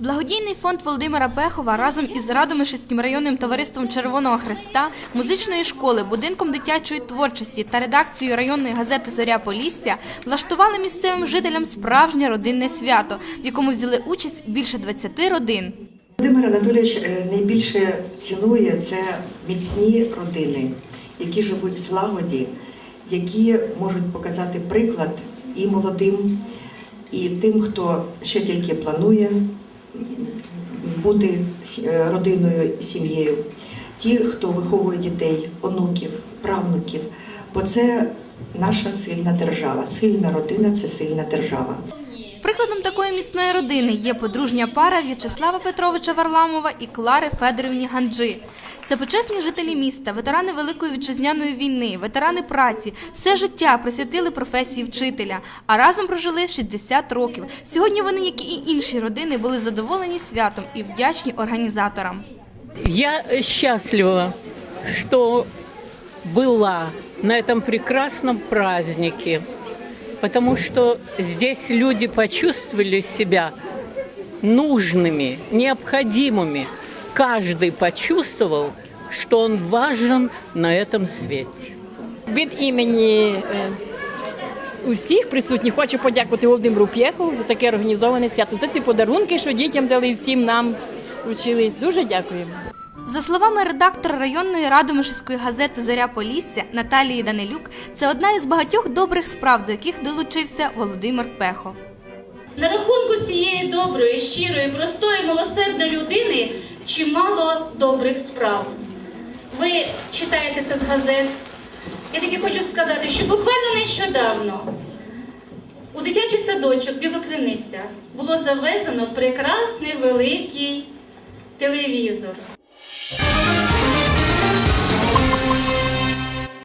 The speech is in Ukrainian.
Благодійний фонд Володимира Пехова разом із Радомишльським районним товариством Червоного Хреста, музичної школи, будинком дитячої творчості та редакцією районної газети Зоря Полісся влаштували місцевим жителям справжнє родинне свято, в якому взяли участь більше 20 родин. Володимир Анатолійович е, найбільше цінує це міцні родини, які живуть в злагоді, які можуть показати приклад і молодим, і тим, хто ще тільки планує бути е, родиною і сім'єю, ті, хто виховує дітей, онуків, правнуків, бо це наша сильна держава. Сильна родина це сильна держава. Прикладом такої міцної родини є подружня пара В'ячеслава Петровича Варламова і Клари Федорівні Ганджи. Це почесні жителі міста, ветерани Великої вітчизняної війни, ветерани праці, все життя присвятили професії вчителя, а разом прожили 60 років. Сьогодні вони, як і інші родини, були задоволені святом і вдячні організаторам. Я э, счастлива, что была на этом прекрасном празднике, потому что здесь люди почувствовали себя нужными, необходимыми. Каждый почувствовал, что он важен на этом свете. Від імені е, усіх присутніх хочу подякувати Володимиру П'єхову за таке організоване свято. За ці подарунки, що дітям дали і всім нам вручили. Дуже дякуємо. За словами редактора районної радомишльської газети Зоря Полісся Наталії Данилюк, це одна із багатьох добрих справ, до яких долучився Володимир Пехов. На рахунку цієї доброї, щирої, простої, милосердної людини чимало добрих справ. Ви читаєте це з газет. Я тільки хочу сказати, що буквально нещодавно у дитячий садочок Білокриниця було завезено прекрасний великий телевізор.